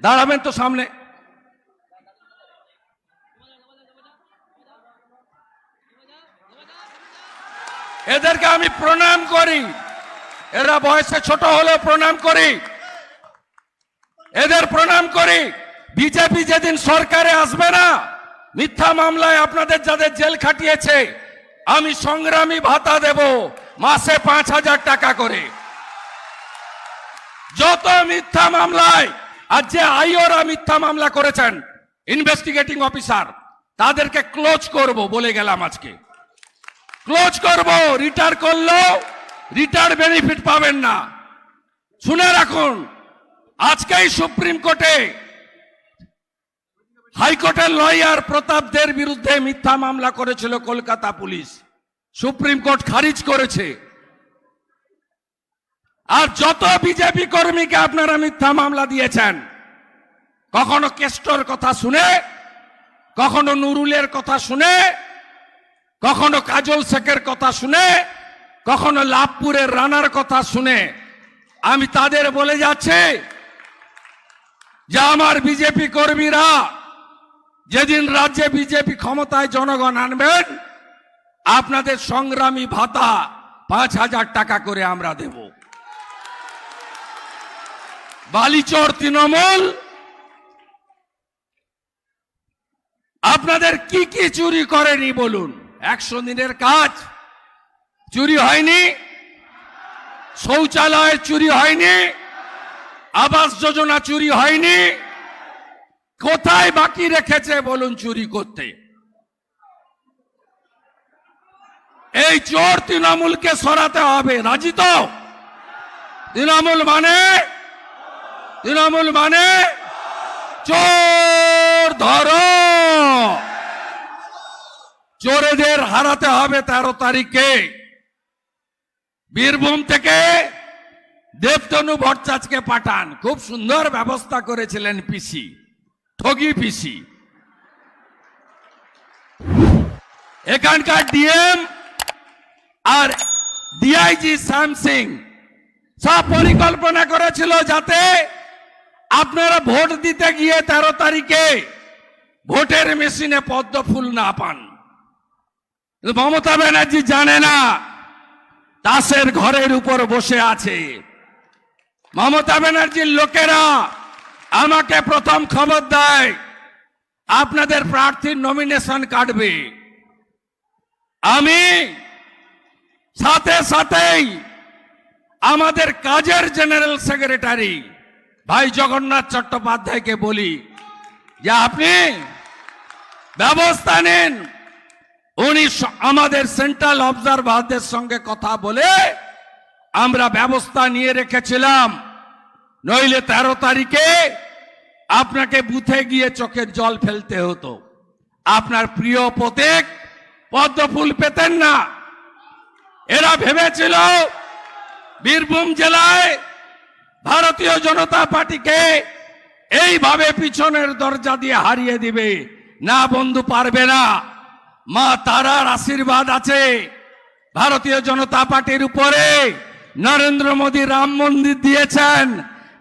দাঁড়াবেন তো সামনে। এদেরকে আমি প্রণাম করি। এরা বয়সে ছোট হলেও প্রণাম করি। এদের প্রণাম করি। বিজেপি যেদিন সরকারে আসবে না, মিথ্যা মামলায় আপনাদের যাদের জেল খাটিয়েছে, আমি সংগ্রামী ভাতা দেব মাসে পাঁচ হাজার টাকা করে। যত মিথ্যা মামলায় আর যে আইওরা মিথ্যা মামলা করেছেন ইনভেস্টিগেটিং অফিসার তাদেরকে ক্লোজ করব বলে গেলাম আজকে। ক্লোজ করব রিটায়ার করলেও রিটার বেনিফিট পাবেন না। শুনে রাখুন, আজকেই সুপ্রিম কোর্টে হাইকোর্টের লয়ার প্রতাপদের বিরুদ্ধে মিথ্যা মামলা করেছিল কলকাতা পুলিশ। সুপ্রিম কোর্ট খারিজ করেছে। আর যত বিজেপি কর্মীকে আপনারা মিথ্যা মামলা দিয়েছেন, কখনো কেষ্টর কথা শুনে, কখনো নুরুলের কথা শুনে, কখনো কাজল শেখের কথা শুনে, কখনো লাভপুরের রানার কথা শুনে, আমি তাদের বলে যাচ্ছি যে আমার বিজেপি কর্মীরা যেদিন রাজ্যে বিজেপি ক্ষমতায় জনগণ আনবেন, আপনাদের সংগ্রামী ভাতা পাঁচ হাজার টাকা করে আমরা দেব। বালিচর তৃণমূল। আপনাদের কি কি চুরি করেনি বলুন? একশো দিনের কাজ। চুরি হয়নি। শৌচালয় চুরি হয়নি। আবাস যোজনা চুরি হয়নি। কোথায় বাকি রেখেছে বলুন চুরি করতে? এই চোর তৃণমূলকে সরাতে হবে। রাজি তো? তৃণমূল মানে তৃণমূল মানে চোর ধরো। চোরেদের হারাতে হবে তেরো তারিখে। বীরভূম থেকে দেবতনু ভট্টাচার্যকে পাঠান। খুব সুন্দর ব্যবস্থা করেছিলেন পিসি, ঠগি পিসি। এখানকার ডিএম আর ডিআইজি শ্যাম সিং সব পরিকল্পনা করেছিল যাতে আপনারা ভোট দিতে গিয়ে তেরো তারিখে ভোটের মেশিনে পদ্ম ফুল না পান। মমতা ব্যানার্জি জানে না তাসের ঘরের উপর বসে আছে। মমতা ব্যানার্জির লোকেরা আমাকে প্রথম খবর দেয়, আপনাদের প্রার্থীর নমিনেশন কাটবে। আমি সাথে সাথেই আমাদের কাজের জেনারেল সেক্রেটারি ভাই জগন্নাথ চট্টোপাধ্যায়কে বলি, যে আপনি ব্যবস্থা নিন। উনি আমাদের সেন্ট্রাল অবজারভারদের সঙ্গে কথা বলে আমরা ব্যবস্থা নিয়ে রেখেছিলাম। নইলে তেরো তারিখে আপনাকে বুথে গিয়ে চোখের জল ফেলতে হতো। আপনার প্রিয় প্রতীক পদ্ম ফুল পেতেন না। এরা ভেবেছিল বীরভূম জেলায় ভারতীয় জনতা পার্টিকে এইভাবে পিছনের দরজা দিয়ে হারিয়ে দিবে। না, বন্ধু, পারবে না। মা তারার আশীর্বাদ আছে। ভারতীয় জনতা পার্টির উপরে নরেন্দ্র মোদী রাম মন্দির দিয়েছেন।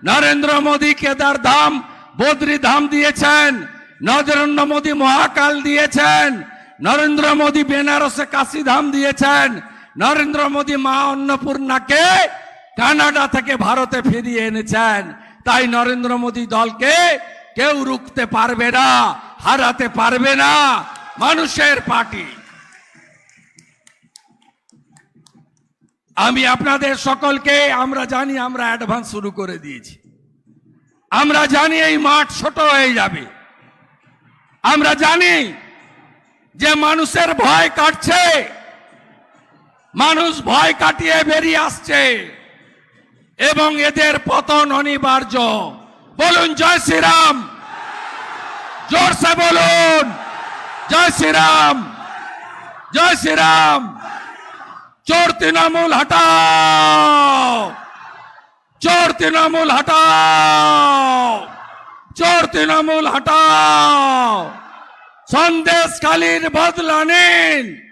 নরেন্দ্র মোদী কেদার ধাম বদ্রী ধাম দিয়েছেন। নরেন্দ্র মোদী মহাকাল দিয়েছেন। নরেন্দ্র মোদী বেনারসে কাশী ধাম দিয়েছেন। নরেন্দ্র মোদী মা অন্নপূর্ণাকে কানাডা থেকে ভারতে ফিরিয়ে এনেছেন। তাই নরেন্দ্র মোদী দলকে কেউ রুখতে পারবে না, হারাতে পারবে না মানুষের পার্টি। আমি আপনাদের সকলকে, আমরা জানি আমরা অ্যাডভান্স শুরু করে দিয়েছি। আমরা জানি এই মাঠ ছোট হয়ে যাবে। আমরা জানি যে মানুষের ভয় কাটছে। মানুষ ভয় কাটিয়ে বেরিয়ে আসছে। এবং এদের পতন অনিবার্য। বলুন, জয় শ্রীরাম। জোরসে বলুন, জয় শ্রীরাম। জয় শ্রীরাম। চোর তৃণমূল হটাও। চোর তৃণমূল হটাও। চোর তৃণমূল হটাও। সন্দেশ খালির বদলা নিন।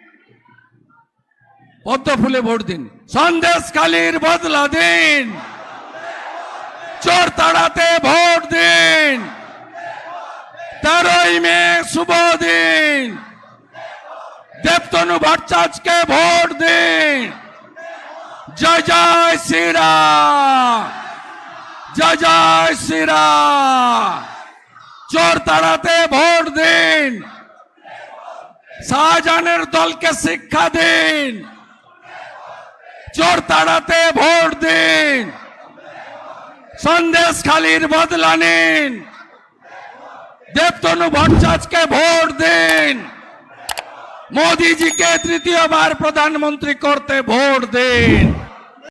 পদ্ম ফুলে ভোট দিন। সন্দেশ খালির বদলা দিন। চোর তাড়াতে ভোট দিন। তেরোই মে শুভ দিন। দেবতনু ভট্টাচার্যকে ভোট দিন। জয় জয় শ্রীরাম জয় জয় শ্রীরাম চোর তাড়াতে ভোট দিন। শাহজাহানের দলকে শিক্ষা দিন। চোর তাড়াতে ভোট দিন। সন্দেশ খালির বদলা নিন। দেবতনু ভট্টাচার্যকে ভোট দিন। মোদিজিকে তৃতীয়বার প্রধানমন্ত্রী করতে ভোট দিন।